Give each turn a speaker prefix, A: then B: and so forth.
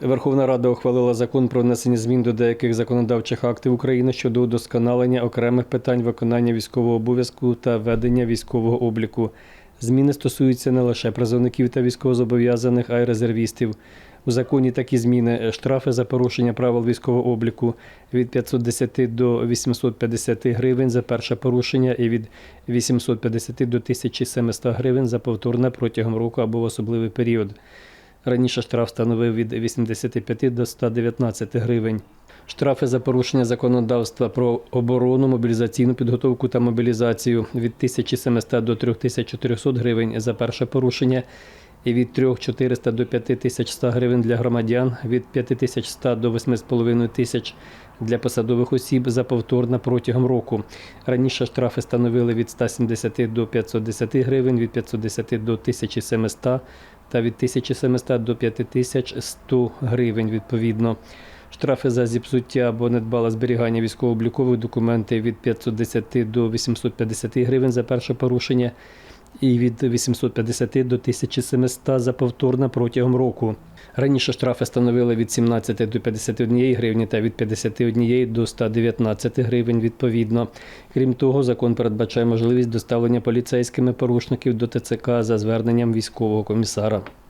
A: Верховна Рада ухвалила закон про внесення змін до деяких законодавчих актів України щодо удосконалення окремих питань виконання військового обов'язку та ведення військового обліку. Зміни стосуються не лише призовників та військовозобов'язаних, а й резервістів. У законі такі зміни штрафи за порушення правил військового обліку від 510 до 850 гривень за перше порушення і від 850 до 1700 гривень за повторне протягом року або в особливий період. Раніше штраф становив від 85 до 119 гривень. Штрафи за порушення законодавства про оборону, мобілізаційну підготовку та мобілізацію від 1700 до 3400 гривень за перше порушення і від 3400 до 5100 гривень для громадян, від 5100 до 8500 тисяч для посадових осіб за повторне протягом року. Раніше штрафи становили від 170 до 510 гривень, від 510 до 1700 та від 1700 до 5100 гривень відповідно. Штрафи за зіпсуття або недбале зберігання військово-облікових документів від 510 до 850 гривень за перше порушення і від 850 до 1700 за повторно протягом року. Раніше штрафи становили від 17 до 51 гривні та від 51 до 119 гривень відповідно. Крім того, закон передбачає можливість доставлення поліцейськими порушників до ТЦК за зверненням військового комісара.